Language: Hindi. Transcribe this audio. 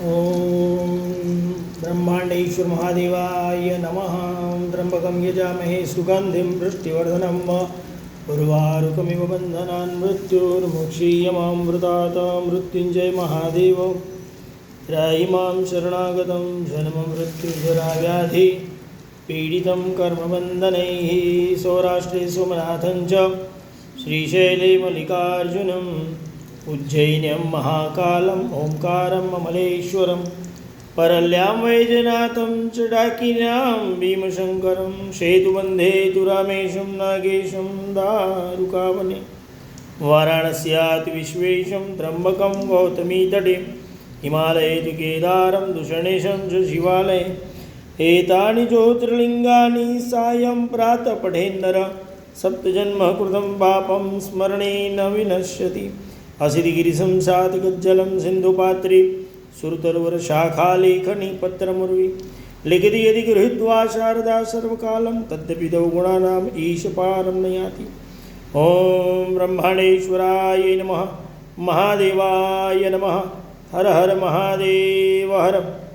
ॐ ब्रह्माण्डेश्वर महादेवाय नमः। त्र्यम्बकं यजामहे सुगन्धिं वृष्टिवर्धनं उर्वारुकमिव बन्धनान् मृत्युर्मुक्षीयमामृतात् मृत्युञ्जय महादेव। त्राहि माँ शरणागतं जन्ममृत्युजराव्याधि। पीडितं कर्मबन्धनैः सौराष्ट्रे सोमनाथं च। श्रीशैले मल्लिकार्जुनम् उज्जैन्यं महाकालम् ओङ्कारम् अमलेश्वरं परल्यां वैजनाथं च डाकिन्यां भीमशङ्करं, सेतुबन्धे तु रामेशं नागेशं, दारुकावने, वाराणस्यात् विश्वेशं त्र्यम्बकं गौतमीतटे, हिमालये तु केदारं, दूषणेशं च शिवालये, एतानि ज्योतिर्लिङ्गानि सायं प्रातः पठेन्नर सप्तजन्मकृतं पापं स्मरणेन विनश्यति असिरिगिरिसं सातगज्जलं सिन्धुपात्रि सुरतर्वरशाखालेखनी पत्रमुर्वि लिखति यदि गृहीत्वा शारदा सर्वकालं, तद्यपि तौ गुणानाम् ईशपारं न याति ॐ ब्रह्मणेश्वराय नमः, महादेवाय नमः, हर हर महादेव हर।